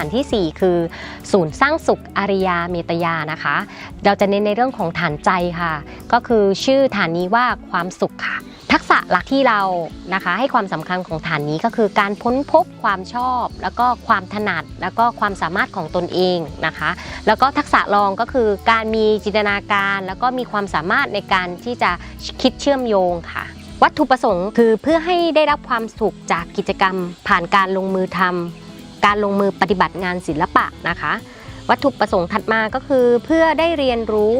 านที่ 4 คือ ศูนย์สร้างสุขอาริยาเมตยานะคะ เราจะเน้นในเรื่องของฐานใจค่ะ ก็คือชื่อฐานนี้ว่าความสุขค่ะ ทักษะหลักที่เรานะคะให้ความสำคัญของฐานนี้ก็คือการพ้นพบความชอบ แล้วก็ความถนัดแล้วก็ความสามารถของตนเองนะคะ แล้วก็ทักษะรองก็คือการมีจินตนาการ แล้วก็มีความสามารถในการที่จะคิดเชื่อมโยงค่ะวัตถุประสงค์คือเพื่อให้ได้รับความสุขจากกิจกรรมผ่านการลงมือทำ การลงมือปฏิบัติงานศิลปะนะคะ วัตถุประสงค์ถัดมาก็คือเพื่อได้เรียนรู้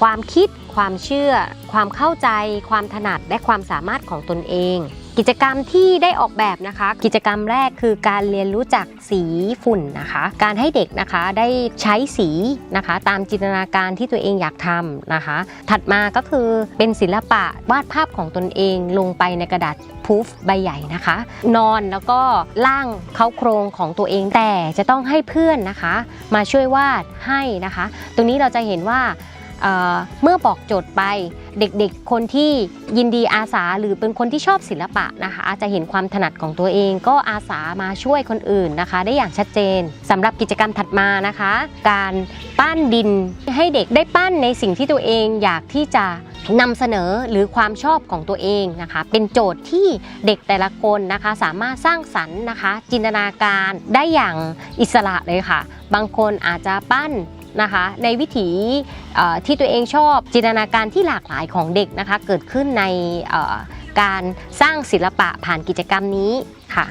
ความคิด ความเชื่อ ความเข้าใจ ความถนัดและความสามารถของตนเอง กิจกรรมที่ได้ออกแบบนะคะ กิจกรรมแรกคือการเรียนรู้จักสีฝุ่นนะคะ การให้เด็กนะคะได้ใช้สีนะคะ ตามจินตนาการที่ตัวเองอยากทำนะคะ ถัดมาก็คือเป็นศิลปะวาดภาพของตนเองลงไปในกระดาษพูฟใบใหญ่นะคะ นอนแล้วก็ล่างเขาโครงของตัวเองแต่จะต้องให้เพื่อนนะคะ มาช่วยวาดให้นะคะ ตรงนี้เราจะเห็นว่าเเมื่อบอกโจทย์ไป เด็กๆ คนที่ยินดีอาสาหรือเป็นคนที่ชอบศิลปะนะคะ อาจจะเห็นความถนัดของตัวเอง ก็อาสามาช่วยคนอื่นนะคะ ได้อย่างชัดเจนสำหรับกิจกรรมถัดมานะคะ การปั้นดินให้เด็กได้ปั้นในสิ่งที่ตัวเองอยากที่จะนำเสนอหรือความชอบของตัวเองนะคะ เป็นโจทย์ที่เด็กแต่ละคนนะคะ สามารถสร้างสรรค์นะคะ จินตนาการได้อย่างอิสระเลยค่ะ บางคนอาจจะปั้น นะคะ ในวิถีที่ตัวเองชอบจินตนาการที่หลากหลายของเด็กนะคะ เกิดขึ้นในการสร้างศิลปะผ่านกิจกรรมนี้ค่ะ